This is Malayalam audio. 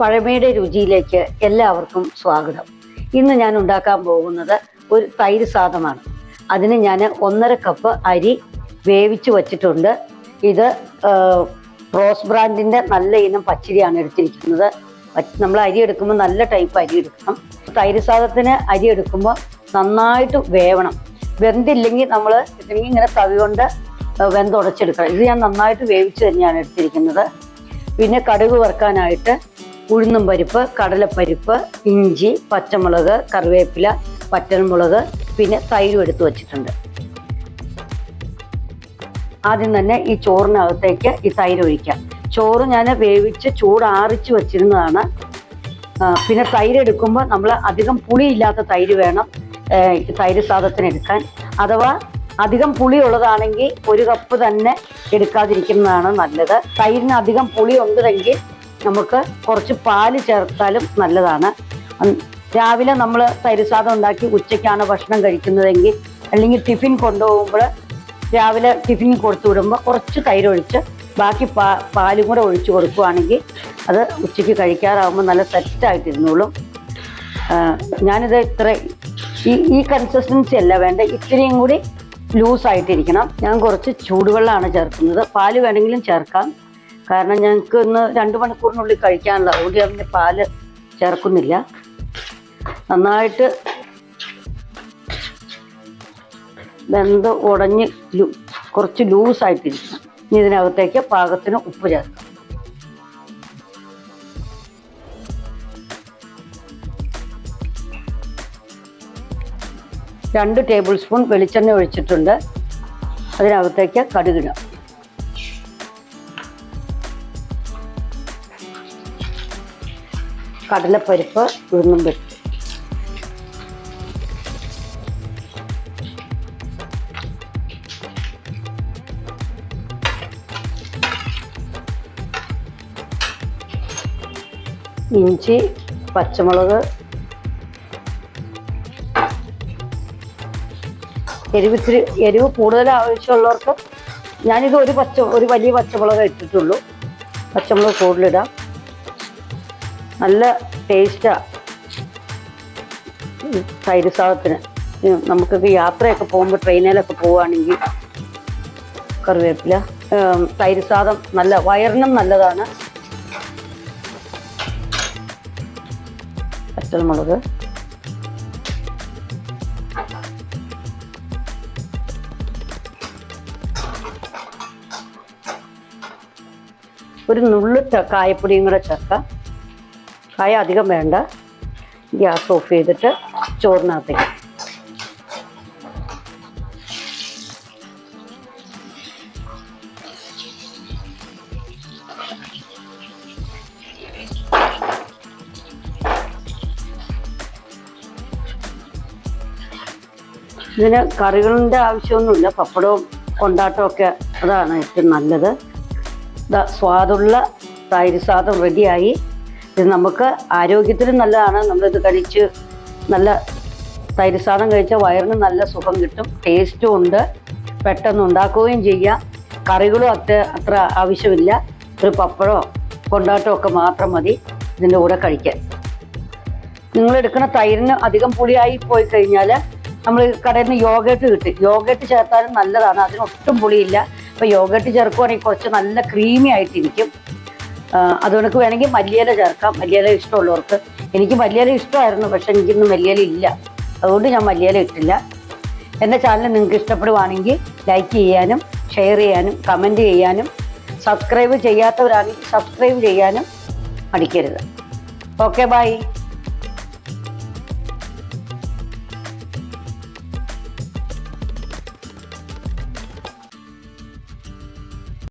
പഴമയുടെ രുചിയിലേക്ക് എല്ലാവർക്കും സ്വാഗതം. ഇന്ന് ഞാൻ ഉണ്ടാക്കാൻ പോകുന്നത് ഒരു തൈര് സാദമാണ് അതിന് ഞാൻ ഒന്നര കപ്പ് അരി വേവിച്ച് വച്ചിട്ടുണ്ട്. ഇത് റോസ് ബ്രാൻഡിന്റെ നല്ല ഇനം പച്ചരിയാണ് എടുത്തിരിക്കുന്നത്. നമ്മൾ അരി എടുക്കുമ്പോൾ നല്ല ടൈപ്പ് അരി എടുക്കണം. തൈര് സാദത്തിന് അരി എടുക്കുമ്പോൾ നന്നായിട്ട് വേവണം. വെന്തില്ലെങ്കിൽ നമ്മൾ ഇങ്ങനെ തവി കൊണ്ട് വെന്തുടച്ചെടുക്കണം. ഇത് ഞാൻ നന്നായിട്ട് വേവിച്ച് തന്നെയാണ് എടുത്തിരിക്കുന്നത്. പിന്നെ കടുക് വറുക്കാനായിട്ട് ഉഴുന്നും പരിപ്പ് കടലപ്പരിപ്പ് ഇഞ്ചി പച്ചമുളക് കറിവേപ്പില പറ്റൻമുളക് പിന്നെ തൈരും എടുത്തു വച്ചിട്ടുണ്ട്. ആദ്യം തന്നെ ഈ ചോറിനകത്തേക്ക് ഈ തൈര് ഒഴിക്കാം. ചോറ് ഞാൻ വേവിച്ച് ചൂടാറിച്ച് വെച്ചിരുന്നതാണ്. പിന്നെ തൈര് എടുക്കുമ്പോൾ നമ്മൾ അധികം പുളിയില്ലാത്ത തൈര് വേണം തൈര് സാധത്തിന് എടുക്കാൻ. അഥവാ അധികം പുളി ഉള്ളതാണെങ്കിൽ ഒരു കപ്പ് തന്നെ എടുക്കാതിരിക്കുന്നതാണ് നല്ലത്. തൈരിന് അധികം പുളി ഉണ്ടെങ്കിൽ നമുക്ക് കുറച്ച് പാൽ ചേർത്താലും നല്ലതാണ്. രാവിലെ നമ്മൾ തൈര് സാധം ഉണ്ടാക്കി ഉച്ചയ്ക്കാണ് ഭക്ഷണം കഴിക്കുന്നതെങ്കിൽ അല്ലെങ്കിൽ ടിഫിൻ കൊണ്ടുപോകുമ്പോൾ രാവിലെ ടിഫിൻ കൊടുത്തു വിടുമ്പോൾ കുറച്ച് തൈരൊഴിച്ച് ബാക്കി പാ പാലും കൂടെ ഒഴിച്ച് കൊടുക്കുകയാണെങ്കിൽ അത് ഉച്ചയ്ക്ക് കഴിക്കാറാകുമ്പോൾ നല്ല സെറ്റായിട്ടിരുന്നോളും. ഞാനിത് ഇത്ര. ഈ ഈ കൺസിസ്റ്റൻസി അല്ല വേണ്ട ഇത്രയും കൂടി ലൂസായിട്ടിരിക്കണം ഞാൻ കുറച്ച് ചൂടുവെള്ളമാണ് ചേർക്കുന്നത്. പാൽ വേണമെങ്കിലും ചേർക്കാം. കാരണം ഞങ്ങൾക്ക് ഇന്ന് രണ്ട് മണിക്കൂറിനുള്ളിൽ കഴിക്കാനുള്ള അതുകൊണ്ട് പിന്നെ പാൽ ചേർക്കുന്നില്ല. നന്നായിട്ട് വെന്ത് ഉടഞ്ഞ് കുറച്ച് ലൂസായിട്ടിരിക്കണം ഇനി ഇതിനകത്തേക്ക് പാകത്തിന് ഉപ്പ് ചേർക്കാം. രണ്ട് ടേബിൾ സ്പൂൺ വെളിച്ചെണ്ണ ഒഴിച്ചിട്ടുണ്ട്. അതിനകത്തേക്ക് കടുകിടാം കടലപ്പരിപ്പ് ഉഴുന്നും പരിപ്പ് ഇഞ്ചി പച്ചമുളക് എരിവ് ഇത്തിരി എരിവ് കൂടുതൽ ആവശ്യമുള്ളവർക്ക് ഞാനിത് ഒരു പച്ച ഒരു വലിയ പച്ചമുളക് ഇട്ടിട്ടുള്ളൂ. പച്ചമുളക് കൂടുതലിടാം. നല്ല ടേസ്റ്റാണ് തൈര് സാധത്തിന് നമുക്കൊക്കെ യാത്രയൊക്കെ പോകുമ്പോൾ ട്രെയിനിലൊക്കെ പോവുകയാണെങ്കിൽ കറിവേപ്പില തൈര് സാദം നല്ല വയറിനും നല്ലതാണ്. പച്ചമുളക്. ഒരു നുള്ളു ച- കായപ്പൊടിയും കൂടെ ചേർക്കാം. കായ അധികം വേണ്ട. ഗ്യാസ് ഓഫ് ചെയ്തിട്ട് ചോറിനകത്തേക്ക്. ഇതിന് കറികളുടെ ആവശ്യമൊന്നുമില്ല. പപ്പടവും കൊണ്ടാട്ടവും ഒക്കെ അതാണ് ഏറ്റവും നല്ലത്. സ്വാദുള്ള തൈര് സാദം റെഡിയായി ഇത് നമുക്ക് ആരോഗ്യത്തിനും നല്ലതാണ്. നമ്മളിത് കഴിച്ച് നല്ല തൈര് സാധനം കഴിച്ചാൽ വയറിന് നല്ല സുഖം കിട്ടും. ടേസ്റ്റും ഉണ്ട്. പെട്ടെന്ന് ഉണ്ടാക്കുകയും ചെയ്യാം. കറികളും അത്ര അത്ര ആവശ്യമില്ല. ഒരു പപ്പടമോ കൊണ്ടാട്ടമോ ഒക്കെ മാത്രം മതി. ഇതിന്റെ കൂടെ കഴിക്കാൻ. നിങ്ങൾ എടുക്കുന്ന തൈരിന് അധികം പുളിയായി പോയി കഴിഞ്ഞാൽ നമ്മൾ കടയിൽ നിന്ന് യോഗേട്ട് കിട്ടി. യോഗേട്ട് ചേർത്താലും നല്ലതാണ്. അതിനൊട്ടും പുളിയില്ല. അപ്പോൾ യോഗേട്ട് ചേർക്കുവാണെങ്കിൽ കുറച്ച് നല്ല ക്രീമി ആയിട്ടിരിക്കും. അതുകൊണ്ട് വേണമെങ്കിൽ മല്ലിയില ചേർക്കാം. മല്ലിയില ഇഷ്ടമുള്ളവർക്ക്. എനിക്ക് മല്ലിയില ഇഷ്ടമായിരുന്നു പക്ഷെ എനിക്കിന്ന് മല്ലിയില ഇല്ല. അതുകൊണ്ട് ഞാൻ മല്ലിയില ഇട്ടില്ല. എന്റെ ചാനൽ നിങ്ങൾക്ക് ഇഷ്ടപ്പെടുവാണെങ്കിൽ ലൈക്ക് ചെയ്യാനും ഷെയർ ചെയ്യാനും കമന്റ് ചെയ്യാനും സബ്സ്ക്രൈബ് ചെയ്യാത്തവരാണെങ്കിൽ സബ്സ്ക്രൈബ് ചെയ്യാനും മടിക്കരുത്. Okay bye